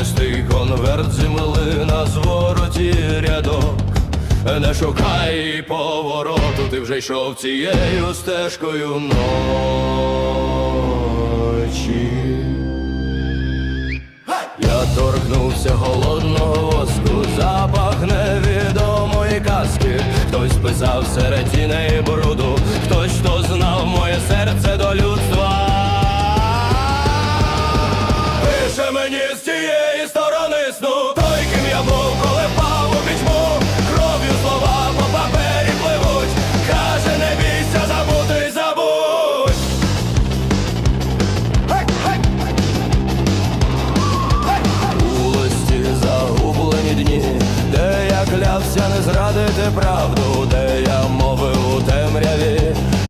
Розкритий конверт земли на звороті рядок. Не шукай повороту, ти вже йшов цією стежкою ночі. Я торкнувся голодного воску, запах невідомої казки. Хтось писав серед тіней бруду, мені з цієї сторони сну. Той, ким я був, коли впав у пітьму Кров'ю слова по папері пливуть. Каже, не бійся, забути й забудь. У загублені дні, де я клявся не зрадити правду.